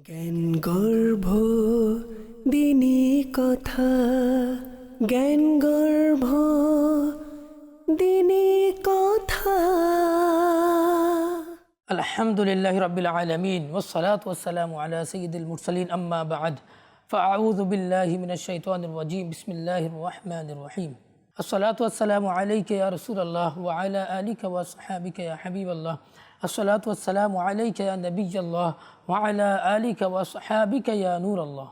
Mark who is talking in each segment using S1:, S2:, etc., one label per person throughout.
S1: জ্ঞান গর্ভ দিনী কথা জ্ঞান গর্ভ দিনী কথা
S2: الحمد لله رب العالمين والصلاة والسلام على سيد المرسلين أما بعد فأعوذ بالله من الشيطان الرجيم بسم الله الرحمن الرحيم الصلاة والسلام عليك يا رسول الله وعلى آلك وصحابك يا حبيب الله আসসালাত ওয়াসালাম আলাইকা ইয়া নবীল্লাহ ওয়ালা আলিকা ওয়াসহাবিকা ইয়া নূর আল্লাহ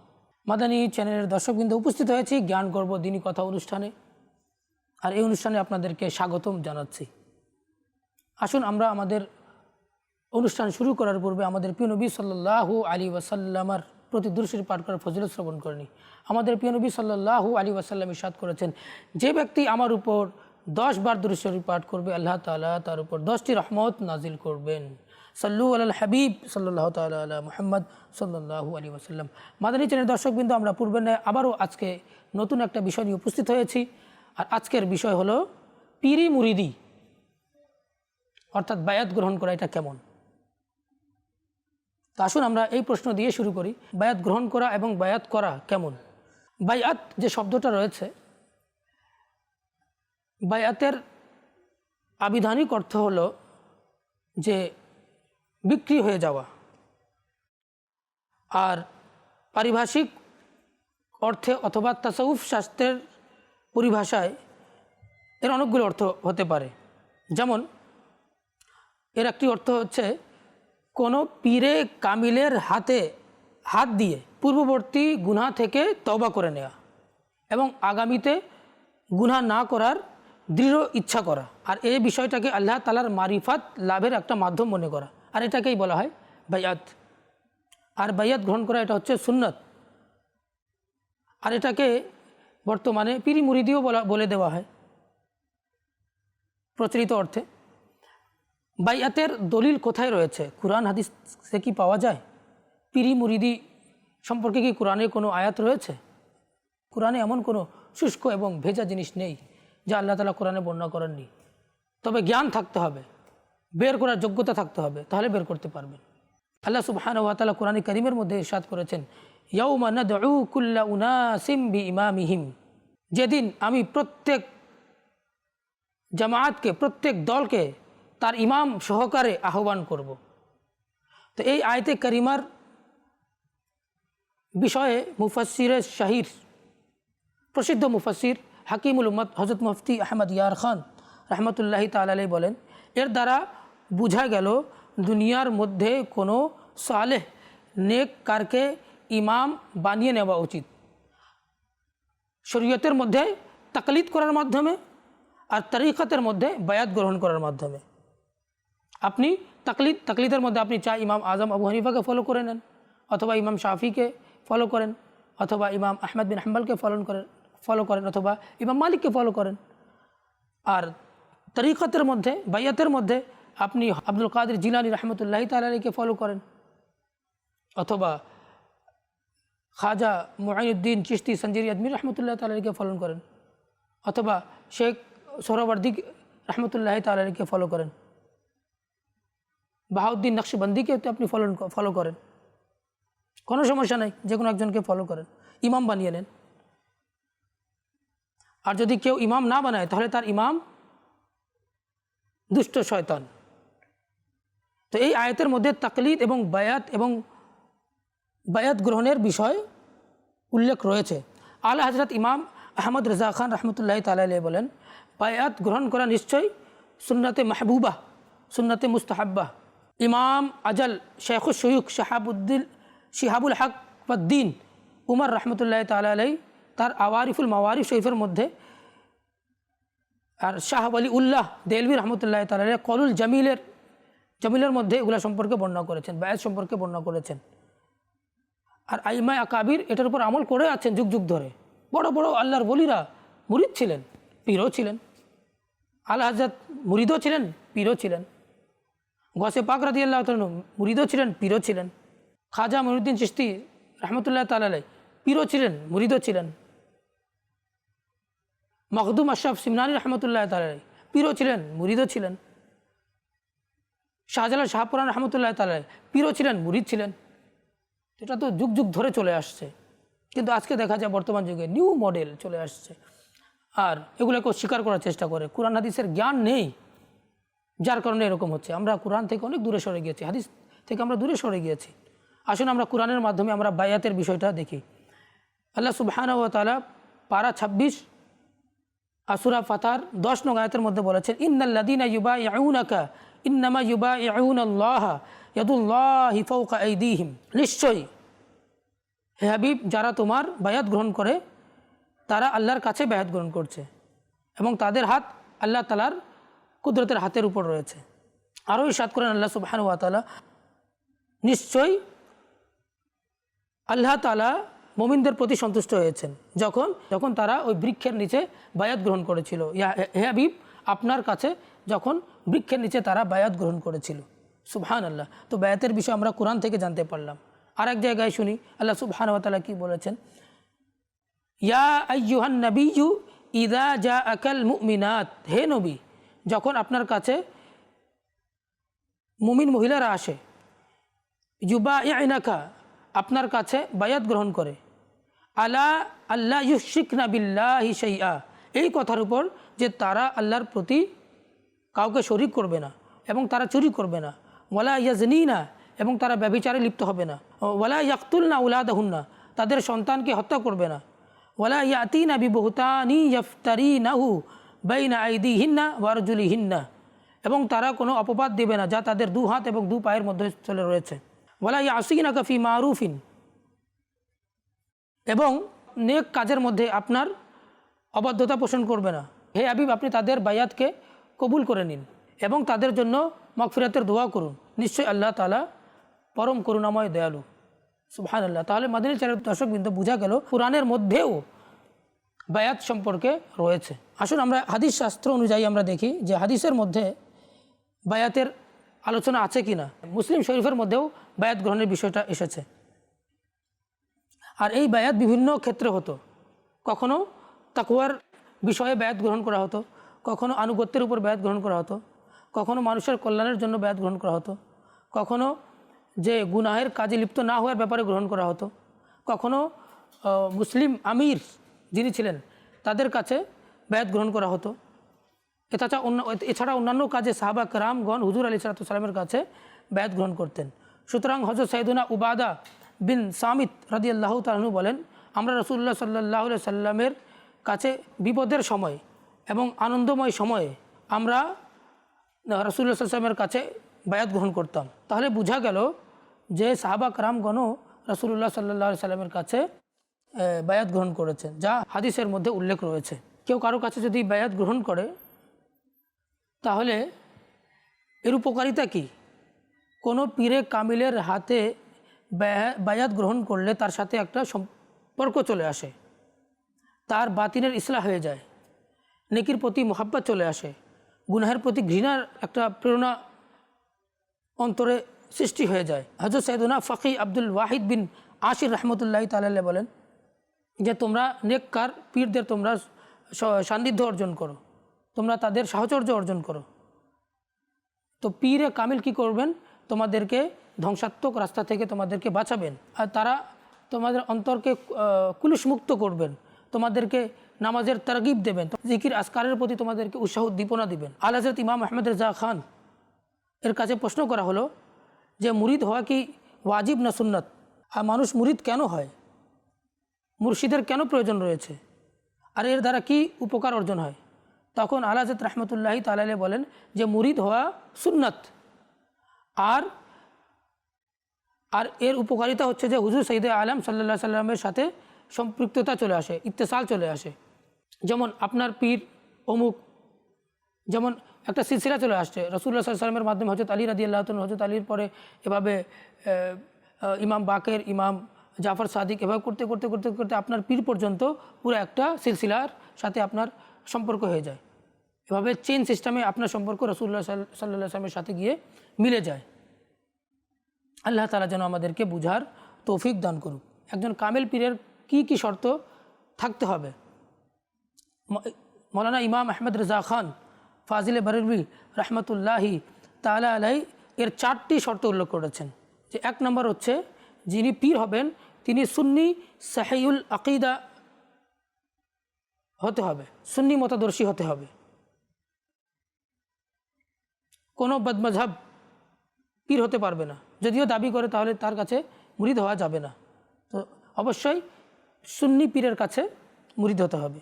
S2: মাদানী চ্যানেলের দর্শকবৃন্দ উপস্থিত হয়েছি জ্ঞান গর্ব দিনী কথা অনুষ্ঠানে। আর এই অনুষ্ঠানে আপনাদেরকে স্বাগতম জানাচ্ছি। আসুন আমরা আমাদের অনুষ্ঠান শুরু করার পূর্বে আমাদের পিয়নবী নবী সাল্লাহু আলী ওয়াসাল্লামার প্রতি দূরশীর পাঠ করার ফজিল শ্রবণ করেনি। আমাদের পিয়নবী নবী সাল্লাহু আলী ওয়াসাল্লাম ইসাদ করেছেন, যে ব্যক্তি আমার উপর দশ বার দুরুশরীফ পাঠ করবে, আল্লাহ তালা তার উপর দশটি রহমত নাজিল করবেন। সাল্লু আল হাবিব সাল্লাহ তালা মোহাম্মদ সাল্লাহু আলী ওয়াসাল্লাম। মাদানী চ্যানেল দর্শকবৃন্দ, আমরা পূর্বে আবারও আজকে নতুন একটা বিষয় নিয়ে উপস্থিত হয়েছি। আর আজকের বিষয় হলো পিরি মুরিদি। অর্থাৎ বায়াত গ্রহণ করা, এটা কেমন? তো আসুন আমরা এই প্রশ্ন দিয়ে শুরু করি। বায়াত গ্রহণ করা এবং বায়াত করা কেমন? বায়াত যে শব্দটা রয়েছে বায়াতের আবিধানিক অর্থ হলো যে বিক্রি হয়ে যাওয়া। আর পারিভাষিক অর্থে অথবা তাসাউফ শাস্ত্রের পরিভাষায় এর অনেকগুলো অর্থ হতে পারে। যেমন, এর একটি অর্থ হচ্ছে, কোনো পীরে কামিলের হাতে হাত দিয়ে পূর্ববর্তী গুনাহ থেকে তবা করে নেওয়া এবং আগামীতে গুনা না করার দৃঢ় ইচ্ছা করা। আর এই বিষয়টাকে আল্লাহ তালার মারিফাত লাভের একটা মাধ্যম মনে করা। আর এটাকেই বলা হয় বাইয়াত। আর বাইয়াত গ্রহণ করা এটা হচ্ছে সুন্নত। আর এটাকে বর্তমানে পিরি মুরিদিও বলা বলে দেওয়া হয়। প্রচলিত অর্থে। বাইয়াতের দলিল কোথায় রয়েছে? কোরআন, হাদিসে কি পাওয়া যায়? পিরি মুরিদি সম্পর্কে কি কোরআনে কোনো আয়াত রয়েছে? কোরআনে এমন কোনো শুষ্ক এবং ভেজা জিনিস নেই। যা আল্লাহ তালা কোরআনে বর্ণনা করেননি। তবে জ্ঞান থাকতে হবে, বের করার যোগ্যতা থাকতে হবে, তাহলে বের করতে পারবেন। আল্লাহ সুবহান ওয়া তাআলা কোরআন করিমের মধ্যে ইরশাদ করেছেন উনাসিম বিইমামিহিম। যেদিন আমি প্রত্যেক জামায়াতকে, প্রত্যেক দলকে তার ইমাম সহকারে আহ্বান করব। তো এই আয়তে করিমার বিষয়ে মুফাসিরের শাহির, প্রসিদ্ধ মুফাসির হাকিমুল উম্মদ হজরত মুফতি আহমদ ইয়ার খান রহমতুল্লাহি তালাই বলেন, এর দ্বারা বোঝা গেল দুনিয়ার মধ্যে কোনো সালেহ নেক কারকে ইমাম বানিয়ে নেওয়া উচিত। শরীয়তের মধ্যে তাকলিদ করার মাধ্যমে আর তরিকতের মধ্যে বায়াত গ্রহণ করার মাধ্যমে। আপনি তাকলিদ, তাকলিদের মধ্যে আপনি চাই ইমাম আজম আবু হানিফাকে ফলো করে নেন, অথবা ইমাম শাফিকে ফলো করেন, অথবা ইমাম আহমদ বিন হাম্বালকে ফলন করেন। ফলো করেন অথবা ইমাম মালিককে ফলো করেন। আর তরিকতের মধ্যে, বাইয়াতের মধ্যে আপনি আব্দুল কাদের জিলানি রহমতুল্লাহ তালাকে ফলো করেন। অথবা খাজা মুআইনুদ্দিন চিস্তি সঞ্জির আদমির রহমতুল্লাহ তালাকে ফলো করেন। অথবা শেখ সোহরাবর্দি রহমতুল্লাহ তালাকে ফলো করেন। বাহাউদ্দিন নকশবন্দিকে আপনি ফলো ফলো করেন। কোনো সমস্যা নেই, যে কোনো একজনকে ফলো করেন। ইমাম বানিয়ে নেন। আর যদি কেউ ইমাম না বানায়, তাহলে তার ইমাম দুষ্ট শয়তান। তো এই আয়তের মধ্যে তাকলিদ এবং বায়াত এবং বায়াত গ্রহণের বিষয় উল্লেখ রয়েছে। আলা হজরত ইমাম আহমদ রেজা খান রহমতুল্লাহ তালাই বলেন, বায়াত গ্রহণ করা নিশ্চয়ই সুন্নতে মাহবুবা, সুন্নতে মুস্তাহাব্বা। ইমাম আজল শেখ শৈখ শাহাবুদ্দিন শিহাবুল হক উদ্দিন উমর রহমতুল্লাহ তালাই তার আওয়ারিফুল মাওয়ারিফ শরীফের মধ্যে আর শাহ আলী উল্লাহ দেলবি রহমতুল্লাহ তালাই কলুল জামিলের জামিলের মধ্যে এগুলো সম্পর্কে বর্ণনা করেছেন, বায়াত সম্পর্কে বর্ণনা করেছেন। আর আইমায় আকাবির এটার উপর আমল করে আছেন যুগ যুগ ধরে। বড় বড় আল্লাহর বলিরা মুরিদ ছিলেন, পীরও ছিলেন। আল্লাহ হাজরত মুরিদও ছিলেন, পীরও ছিলেন। গসে পাক রাদি আল্লাহ মুরিদও ছিলেন, পীরও ছিলেন। খাজা মনুদ্দিন চিস্তি রহমতুল্লাহ তালাই পীরও ছিলেন, মুরিদও ছিলেন। মখদুম আশরাফ সিমনানি রহমতুল্লাহ তালাই পীরও ছিলেন, মুরিদও ছিলেন। শাহজালাল শাহপুরান রহমতুল্লাহ তালাই পীরও ছিলেন, মুরিদ ছিলেন। এটা তো যুগ যুগ ধরে চলে আসছে। কিন্তু আজকে দেখা যায় বর্তমান যুগে নিউ মডেল চলে আসছে। আর এগুলোকে স্বীকার করার চেষ্টা করে। কোরআন হাদিসের জ্ঞান নেই, যার কারণে এরকম হচ্ছে। আমরা কোরআন থেকে অনেক দূরে সরে গিয়েছি, হাদিস থেকে আমরা দূরে সরে গিয়েছি। আসুন আমরা কোরআনের মাধ্যমে আমরা বায়াতের বিষয়টা দেখি। আল্লাহ সুবহান তালা পারা ছাব্বিশ আসুরা ফাতার দশ নং আয়াতের মধ্যে বলেছেন ইন্নাল্লাদিনা ইউবা ইয়াউনাকা ইন্নামা ইউবা ইয়াউনাল্লাহ ইয়াদুল্লাহি ফাওকা আইদিহিম। নিশ্চয়ই, হে হাবিব, যারা তোমার বায়াত গ্রহণ করে, তারা আল্লাহর কাছে বায়াত গ্রহণ করছে এবং তাদের হাত আল্লাহ তালার কুদরতের হাতের উপর রয়েছে। আরও ইসাদ করেন আল্লাহ সুবহান তাআলা, নিশ্চয়ই আল্লাহ তালা মোমিনদের প্রতি সন্তুষ্ট হয়েছেন। যখন যখন তারা ওই বৃক্ষের নিচে বায়াত গ্রহণ করেছিল। ইয়া, হে হাবিব, আপনার কাছে যখন বৃক্ষের নিচে তারা বায়াত গ্রহণ করেছিল। সুবহান আল্লাহ তো বায়াতের বিষয়ে আমরা কোরআন থেকে জানতে পারলাম। আর এক জায়গায় শুনি, আল্লাহ সুবহান তালা কি বলেছেন? ইয়া আইয়ুহান নবীজু ইদা জা আকাল মুমিনাত। হে নবী, যখন আপনার কাছে মুমিন মহিলারা আসে যুবা ইয়াইনাকা আপনার কাছে বায়াত গ্রহণ করে। আলা আল্লাহ ইউশিক না বিল্লাহি শাইআ। এই কথার উপর যে তারা আল্লাহর প্রতি কাউকে শরিক করবে না এবং তারা চুরি করবে না। ওয়ালা ইয়াজনি না এবং তারা ব্যবিচারে লিপ্ত হবে না। ওয়ালা ইয়াকতুল না উলাদাহুন না তাদের সন্তানকে হত্যা করবে না। ওয়ালা ইয়াতি না বিবহুতানি ইয়ফতারি নাহু বাইনা আইদি হিন্না ওয়ারজুলি হিন্না এবং তারা কোনো অপবাদ দেবে না যা তাদের দু হাত এবং দু পায়ের মধ্যে চলে রয়েছে। ওয়ালা ইয়াসিনা কাফি মারুফিন এবং নেক কাজের মধ্যে আপনার অবাধ্যতা পোষণ করবে না। হে আবিব আপনি তাদের বায়াতকে কবুল করে নিন এবং তাদের জন্য মগফিরাতের দোয়া করুন। নিশ্চয়ই আল্লাহ তালা পরম করুণাময় দয়ালু। সুবহান আল্লাহ তাহলে মাদিনী চারের দর্শক বিন্দু বোঝা গেল, কোরআনের মধ্যেও বায়াত সম্পর্কে রয়েছে। আসুন আমরা হাদিস শাস্ত্র অনুযায়ী আমরা দেখি যে হাদিসের মধ্যে বায়াতের আলোচনা আছে কি না মুসলিম শরীফের মধ্যেও বায়াত গ্রহণের বিষয়টা এসেছে। আর এই বায়াত বিভিন্ন ক্ষেত্রে হতো। কখনো তাকুয়ার বিষয়ে ব্যয়াত গ্রহণ করা হতো, কখনো আনুগত্যের উপর ব্যয়াত গ্রহণ করা হতো, কখনো মানুষের কল্যাণের জন্য ব্যয়াত গ্রহণ করা হতো, কখনো যে গুনাহের কাজে লিপ্ত না হওয়ার ব্যাপারে গ্রহণ করা হতো, কখনো মুসলিম আমির যিনি ছিলেন, তাদের কাছে বায়াত গ্রহণ করা হতো। এছাড়া অন্য, এছাড়া অন্যান্য কাজে সাহাবা কারামগণ হুজুর আলী সালাতামের কাছে ব্যাত গ্রহণ করতেন। সুতরাং হজরত সাইদুনা উবাদা বিন সামিত রাজি আল্লাহ তালু বলেন, আমরা রসুল্লাহ সাল্লাহ সাল্লামের কাছে বিপদের সময় এবং আনন্দময় সময়ে আমরা রসুল্লাহ সাল্লামের কাছে বায়াত গ্রহণ করতাম। তাহলে বোঝা গেল যে সাহাবা কারামগণও রসুল্লাহ সাল্লাহ সাল্লামের কাছে বায়াত গ্রহণ করেছেন, যা হাদিসের মধ্যে উল্লেখ রয়েছে। কেউ কারও কাছে যদি বায়াত গ্রহণ করে, তাহলে এর উপকারিতা কি? কোনো পীরে কামিলের হাতে বায়াত গ্রহণ করলে তার সাথে একটা সম্পর্ক চলে আসে। তার বাতিনের ইসলাহ হয়ে যায়। নেকির প্রতি মোহাব্বত চলে আসে। গুনাহের প্রতি ঘৃণার একটা প্রেরণা অন্তরে সৃষ্টি হয়ে যায়। হজরত সৈদুনা ফকি আব্দুল ওয়াহিদ বিন আশির রহমতুল্লাহ তাল্লাহ বলেন যে, তোমরা নেককার পীরদের তোমরা সান্নিধ্য অর্জন করো। তোমরা তাদের সাহচর্য অর্জন করো। তো পীরে কামিল কি করবেন? তোমাদেরকে ধ্বংসাত্মক রাস্তা থেকে তোমাদেরকে বাঁচাবেন। আর তারা তোমাদের অন্তরকে কুলুষমুক্ত করবেন। তোমাদেরকে নামাজের তারগিব দেবেন। জিকির আসকারের প্রতি তোমাদেরকে উৎসাহ উদ্দীপনা দিবেন। আল হজরত ইমাম আহমেদ রেজা খান এর কাছে প্রশ্ন করা হলো যে, মুরিদ হওয়া কি ওয়াজিব না সুন্নত? আর মানুষ মুরিদ কেন হয়? মুর্শিদের কেন প্রয়োজন রয়েছে? আর এর দ্বারা কি উপকার অর্জন হয়? তখন আলাজত রহমতুল্লাহি তালালে বলেন যে, মুরিদ হওয়া সুন্নত। আর আর এর উপকারিতা হচ্ছে যে হুজুর সঈদ আলম সাল্লা সাল্লামের সাথে সম্পৃক্ততা চলে আসে, ইত্তেসাল চলে আসে। যেমন আপনার পীর অমুক, যেমন একটা সিলসিলা চলে আসছে রসুল্লাহ সাল্লামের মাধ্যমে হজরত আলী রাদি আল্লাহ হজরত আলীর পরে এভাবে ইমাম বাকের, ইমাম জাফর সাদিক এভাবে করতে করতে করতে করতে আপনার পীর পর্যন্ত পুরো একটা সিলসিলার সাথে আপনার সম্পর্ক হয়ে যায়। এভাবে চেন সিস্টেমে আপনার সম্পর্ক রসুল্লাহ সাল্লাহ সাল্লামের সাথে গিয়ে মিলে যায়। আল্লাহ তালা যেন আমাদেরকে বুঝার তৌফিক দান করুক। একজন কামেল পীরের কি কি শর্ত থাকতে হবে? মৌলানা ইমাম আহমেদ রেজা খান, ফাজিলে বরবি রহমতুল্লাহি তালা আলাই এর চারটি শর্ত উল্লেখ করেছেন। যে এক নম্বর হচ্ছে, যিনি পীর হবেন, তিনি সুন্নি সাহিউল আকিদা হতে হবে, সুন্নি মতাদর্শী হতে হবে। কোনো বদমজহব পীর হতে পারবে না। যদিও দাবি করে তাহলে তার কাছে মুরিদ হওয়া যাবে না। তো অবশ্যই সুন্নি পীরের কাছে মুরিদ হতে হবে।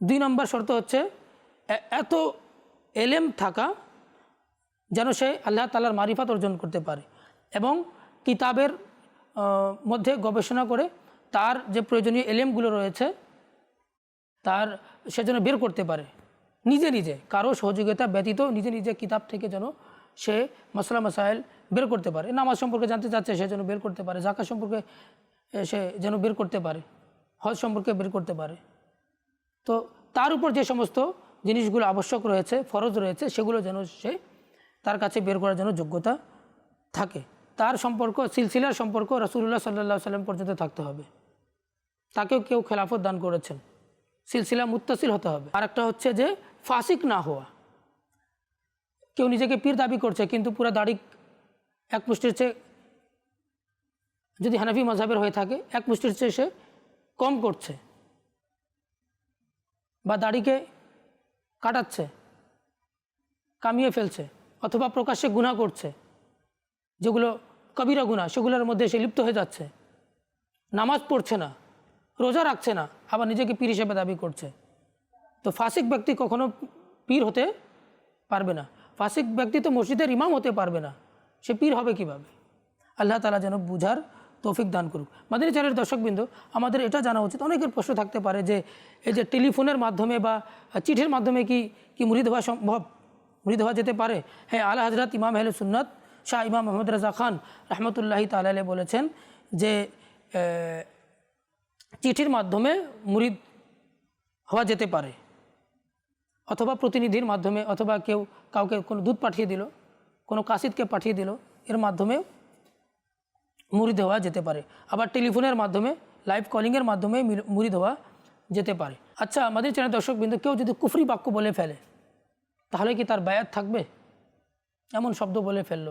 S2: দুই নম্বর শর্ত হচ্ছে এত এলেম থাকা যেন সে আল্লাহ তালার মারিফাত অর্জন করতে পারে এবং কিতাবের মধ্যে গবেষণা করে তার যে প্রয়োজনীয় এলেমগুলো রয়েছে, তার সে যেন বের করতে পারে। নিজে নিজে, কারও সহযোগিতা ব্যতীত নিজে নিজে কিতাব থেকে যেন সে মশলা মশাইল বের করতে পারে। নামাজ সম্পর্কে জানতে চাচ্ছে, সে যেন বের করতে পারে। জাকা সম্পর্কে সে যেন বের করতে পারে। হজ সম্পর্কে বের করতে পারে। তো তার উপর যে সমস্ত জিনিসগুলো আবশ্যক রয়েছে, ফরজ রয়েছে, সেগুলো যেন সে তার কাছে বের করার জন্য যোগ্যতা থাকে। তার সম্পর্ক, সিলসিলার সম্পর্ক রসুল্লাহ সাল্লাহ সাল্লাম পর্যন্ত থাকতে হবে। তাকেও কেউ খেলাফত দান করেছেন। সিলসিলা মুত্তাসিল হতে হবে। আর একটা হচ্ছে যে, ফাসিক না হওয়া। কেউ নিজেকে পীর দাবি করছে, কিন্তু পুরো দাড়ি এক মুষ্টির চেয়ে যদি হানাফি মজাবের হয়ে থাকে, এক মুষ্টির চেয়ে সে কম করছে বা দাড়িকে কাটাচ্ছে, কামিয়ে ফেলছে অথবা প্রকাশ্যে গুণা করছে, যেগুলো কবিরা গুণা সেগুলোর মধ্যে সে লিপ্ত হয়ে যাচ্ছে, নামাজ পড়ছে না, রোজা রাখছে না, আবার নিজেকে পীর হিসেবে দাবি করছে। তো ফাসিক ব্যক্তি কখনো পীর হতে পারবে না। ফাসিক ব্যক্তি তো মসজিদের ইমাম হতে পারবে না। সে পীর হবে কীভাবে? আল্লাহ তালা যেন বুঝার তৌফিক দান করুক। মাদিনী চ্যানেলের দর্শকবৃন্দ, আমাদের এটা জানা উচিত। অনেকের প্রশ্ন থাকতে পারে যে, এই যে টেলিফোনের মাধ্যমে বা চিঠির মাধ্যমে কি কি মুরিদ হওয়া সম্ভব? মুরিদ হওয়া যেতে পারে। হ্যাঁ আলা হজরত ইমাম আহলে সুন্নত শাহ ইমাম মোহাম্মদ রাজা খান রহমতুল্লাহি তালালে বলেছেন যে চিঠির মাধ্যমে মুরিদ হওয়া যেতে পারে। অথবা প্রতিনিধির মাধ্যমে অথবা কেউ কাউকে কোনো দুধ পাঠিয়ে দিল, কোনো কাসিদকে পাঠিয়ে দিল, এর মাধ্যমে মুড়ি হওয়া যেতে পারে। আবার টেলিফোনের মাধ্যমে, লাইভ কলিংয়ের মাধ্যমে মুরিদ হওয়া যেতে পারে। আচ্ছা আমাদের চ্যানেল দর্শকবৃন্দ কেউ যদি কুফরি বাক্য বলে ফেলে, তাহলে কি তার বায়াত থাকবে? এমন শব্দ বলে ফেলল।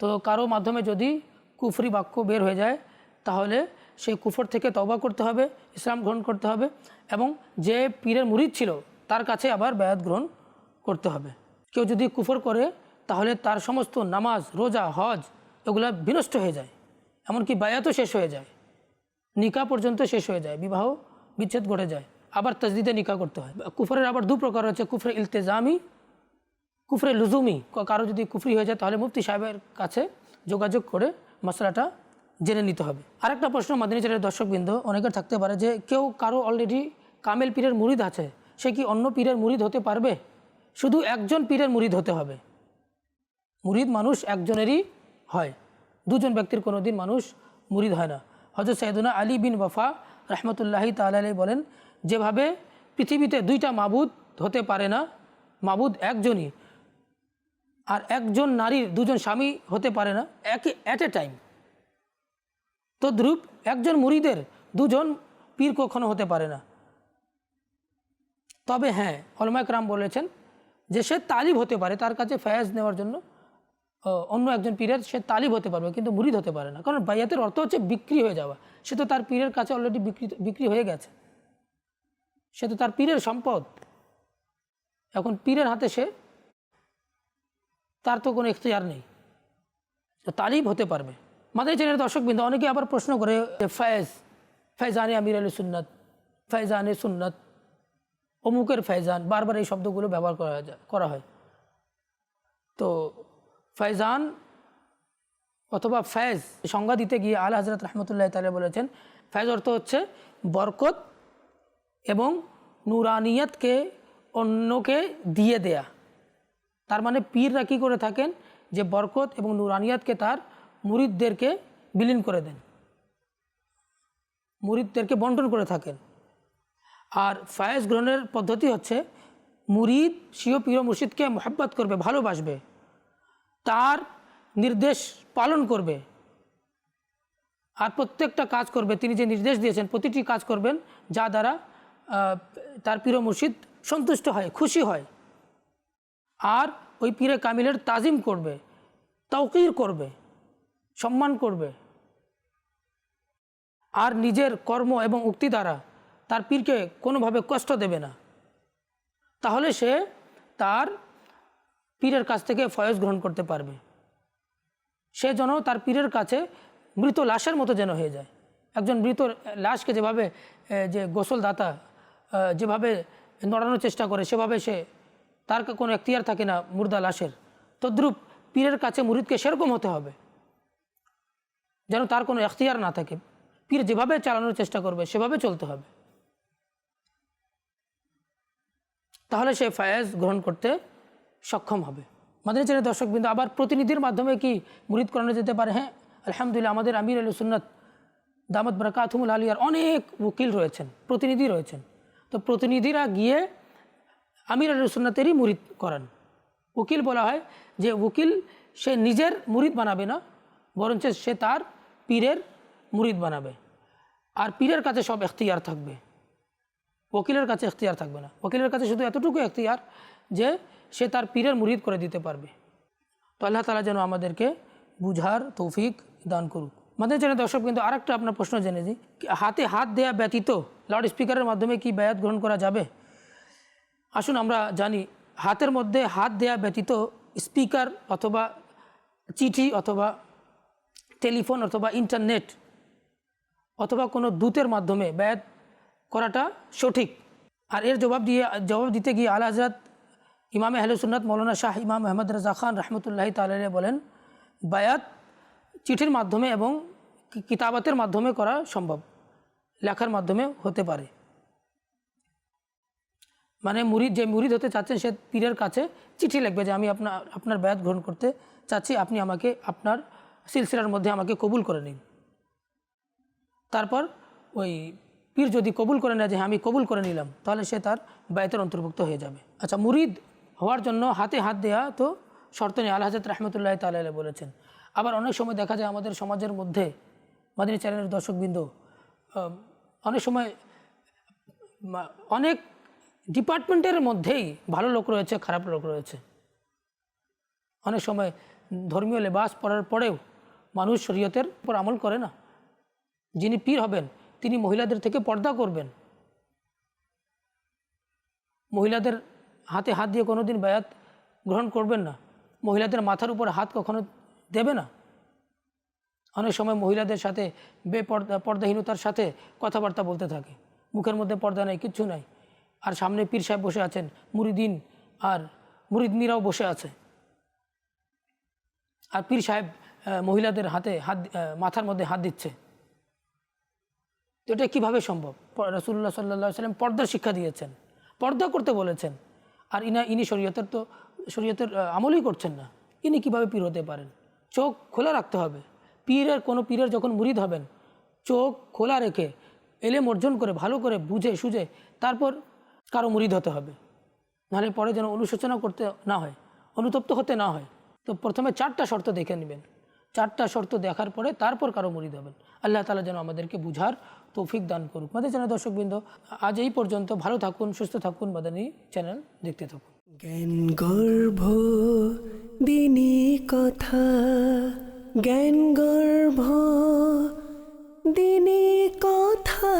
S2: তো কারও মাধ্যমে যদি কুফরি বাক্য বের হয়ে যায়, তাহলে সেই কুফর থেকে তবা করতে হবে, ইসলাম গ্রহণ করতে হবে এবং যে পীরের মুরিদ ছিল তার কাছে আবার বায়াত গ্রহণ করতে হবে। কেউ যদি কুফর করে তাহলে তার সমস্ত নামাজ, রোজা, হজ এগুলো বিনষ্ট হয়ে যায়। এমনকি বায়াতও শেষ হয়ে যায়। নিকা পর্যন্ত শেষ হয়ে যায়, বিবাহ বিচ্ছেদ ঘটে যায়। আবার তসদিদে নিকা করতে হয়। কুফরের আবার দু প্রকার হচ্ছে কুফরে ইলতেজামি, কুফরে লুজুমি। কারও যদি কুফরি হয়ে যায় তাহলে মুফতি সাহেবের কাছে যোগাযোগ করে মশলাটা জেনে নিতে হবে। আরেকটা প্রশ্ন মাদিনী চ্যানেলের দর্শকবৃন্দ, অনেকের থাকতে পারে যে কেউ কারও অলরেডি কামেল পীরের মুরিদ আছে, সে কি অন্য পীরের মুরিদ হতে পারবে? শুধু একজন পীরের মুরিদ হতে হবে। মুরিদ মানুষ একজনেরই হয়, দুজন ব্যক্তির কোনো দিন মানুষ মুরিদ হয় না। হজরত সৈয়দুনা আলী বিন ওয়ফা রহমতুল্লাহি তালাই বলেন, যেভাবে পৃথিবীতে দুইটা মাবুদ হতে পারে না, মাবুদ একজনই। আর একজন নারীর দুজন স্বামী হতে পারে না, একে অ্যাট এ টাইম তদ্রূপ একজন মুরিদের দুজন পীর কখনো হতে পারে না। তবে হ্যাঁ অলমায়করাম বলেছেন যে সে তালিব হতে পারে, তার কাছে ফয়াজ নেওয়ার জন্য অন্য একজন পীরের সে তালিব হতে পারবে, কিন্তু মুরিদ হতে পারে না। কারণ বাইয়াতের অর্থ হচ্ছে বিক্রি হয়ে যাওয়া। সে তো তার পীরের কাছে অলরেডি বিক্রি বিক্রি হয়ে গেছে। সে তো তার পীরের সম্পদ। এখন পীরের হাতে সে, তার তো কোনো এখতিয়ার নেই। তালিব হতে পারবে। মাদের চ্যানেলের দর্শকবৃন্দ অনেকে আবার প্রশ্ন করে যে ফয়েজ ফৈজানে আমির আলী সুন্নত ফৈজানে সুন্নত, অমুকের ফৈজান বারবার এই শব্দগুলো ব্যবহার করা যায় করা হয়। তো ফয়জান অথবা ফ্যাজ, সংজ্ঞা দিতে গিয়ে আল হজরত রহমতুল্লাহ তালা বলেছেন, ফ্যাজ অর্থ হচ্ছে বরকত এবং নুরানিয়তকে অন্যকে দিয়ে দেয়া। তার মানে পীররা কী করে থাকেন? যে বরকত এবং নুরানিয়াতকে তার মুরিদদেরকে বিলীন করে দেন। মুরিদদেরকে বন্টন করে থাকেন। আর ফায়েজ গ্রহণের পদ্ধতি হচ্ছে, মুরিদ সিও পীর ও মুর্শিদকে মোহাব্বত করবে, ভালোবাসবে। তার নির্দেশ পালন করবে। আর প্রত্যেকটা কাজ করবে। তিনি যে নির্দেশ দিয়েছেন, প্রতিটি কাজ করবেন, যা দ্বারা তার পীর মুর্শিদ সন্তুষ্ট হয়, খুশি হয়। আর ওই পীরে কামিলের তাজিম করবে তৌকির করবে। সম্মান করবে। আর নিজের কর্ম এবং উক্তি দ্বারা তার পীরকে কোনোভাবে কষ্ট দেবে না। তাহলে সে তার পীরের কাছ থেকে ফয়েজ গ্রহণ করতে পারবে। সে যেন তার পীরের কাছে মৃত লাশের মতো যেন হয়ে যায়। একজন মৃত লাশকে যেভাবে যে গোসলদাতা যেভাবে নড়ানোর চেষ্টা করে, সেভাবে সে তার কোনো এখতিয়ার থাকে না মুর্দা লাশের। তদ্রূপ পীরের কাছে মুরিদকে সেরকম হতে হবে। যেন তার কোনো এখতিয়ার না থাকে। পীর যেভাবে চালানোর চেষ্টা করবে, সেভাবে চলতে হবে। তাহলে সে ফায়েজ গ্রহণ করতে সক্ষম হবে। মাদানী চ্যানেল দর্শক বিন্দু আবার প্রতিনিধির মাধ্যমে কি মুরিদ করানো যেতে পারে? হ্যাঁ আলহামদুলিল্লাহ, আমাদের আমির আলী সুন্নত দামদ বরকাতুমুল আলিয়ার অনেক উকিল রয়েছেন, প্রতিনিধি রয়েছেন। তো প্রতিনিধিরা গিয়ে আমির আলী সুন্নতেরই মুরিদ করান। উকিল বলা হয় যে, উকিল সে নিজের মুরিদ বানাবে না, বরঞ্চ সে তার পীরের মুরিদ বানাবে। আর পীরের কাছে সব এখতিয়ার থাকবে। ওকিলের কাছে এখতিয়ার থাকবে না। ওকিলের কাছে শুধু এতটুকু এখতিয়ার যে সে তার পীরের মুরিদ করে দিতে পারবে। তো আল্লাহ তালা যেন আমাদেরকে বুঝার তৌফিক দান করুক। আমাদের জন্য দর্শক, কিন্তু আরেকটা আপনার প্রশ্ন জেনে দিই হাতে হাত দেয়া ব্যতীত লাউড স্পিকারের মাধ্যমে কি ব্যয়াত গ্রহণ করা যাবে? আসুন আমরা জানি, হাতের মধ্যে হাত দেয়া ব্যতীত স্পিকার অথবা চিঠি অথবা টেলিফোন অথবা ইন্টারনেট অথবা কোনো দূতের মাধ্যমে ব্যয়াত করাটা সঠিক। আর এর জবাব দিয়ে, জবাব দিতে গিয়ে আলা হজরত ইমাম আহলে সুন্নাত মৌলানা শাহ ইমাম আহমদ রাজা খান রহমতুল্লাহ তালে বলেন, বায়াত চিঠির মাধ্যমে এবং কিতাবাতের মাধ্যমে করা সম্ভব, লেখার মাধ্যমে হতে পারে। মানে মুরিদ, যে মুরিদ হতে চাচ্ছেন সে পীরের কাছে চিঠি লিখবে যে, আমি আপনার আপনার ব্যায়াত গ্রহণ করতে চাচ্ছি, আপনি আমাকে আপনার সিলসিলার মধ্যে আমাকে কবুল করে নিন। তারপর ওই পীর যদি কবুল করে নেয় যে হ্যাঁ আমি কবুল করে নিলাম, তাহলে সে তার বায়তের অন্তর্ভুক্ত হয়ে যাবে। আচ্ছা মুরিদ হওয়ার জন্য হাতে হাত দেয়া তো শর্ত নেই, আল্লাহ হাজরত রহমতুল্লাহ তাল্লাহ বলেছেন। আবার অনেক সময় দেখা যায় আমাদের সমাজের মধ্যে, মাদিনী চ্যানেলের দর্শকবৃন্দ অনেক সময় অনেক ডিপার্টমেন্টের মধ্যেই ভালো লোক রয়েছে, খারাপ লোক রয়েছে। অনেক সময় ধর্মীয় লেবাস পড়ার পরেও মানুষ শরীয়তের উপর আমল করে না। যিনি পীর হবেন, তিনি মহিলাদের থেকে পর্দা করবেন। মহিলাদের হাতে হাত দিয়ে কোনো দিন বায়াত গ্রহণ করবেন না। মহিলাদের মাথার উপর হাত কখনো দেবে না। অনেক সময় মহিলাদের সাথে বেপর্দা, পর্দাহীনতার সাথে কথাবার্তা বলতে থাকে। মুখের মধ্যে পর্দা নেই, কিচ্ছু নাই। আর সামনে পীর সাহেব বসে আছেন, মুরিদিন আর মুরিদনিরাও বসে আছে। আর পীর সাহেব মহিলাদের হাতে হাত মাথার মধ্যে হাত দিচ্ছে। তো এটা কীভাবে সম্ভব? রসুল্লাহ সাল্লাহ সাল্লাম পর্দার শিক্ষা দিয়েছেন, পর্দা করতে বলেছেন। আর ইনা ইনি শরীয়তের তো শরীয়তের আমলই করছেন না। ইনি কীভাবে পীর হতে পারেন? চোখ খোলা রাখতে হবে। পীরের কোনো পীরের যখন মুরিদ হবেন, চোখ খোলা রেখে এলেম অর্জন করে, ভালো করে বুঝে, সুঝে, তারপর কারও মুরিদ হতে হবে। নাহলে পরে যেন অনুশোচনা করতে না হয়, অনুতপ্ত হতে না হয়। তো প্রথমে চারটা শর্ত দেখে নেবেন। চারটা শর্ত দেখার পরে তারপর কারও মুরিদ হবেন আল্লাহ তালা যেন আমাদেরকে বুঝার তৌফিক দান করুক। আমাদের চ্যানেল দর্শকবৃন্দ, আজ এই পর্যন্ত ভালো থাকুন, সুস্থ থাকুন, মাদানী চ্যানেল দেখতে থাকুন।
S1: জ্ঞান গর্ভ, দিনী কথা, জ্ঞান গর্ভ, দিনী কথা।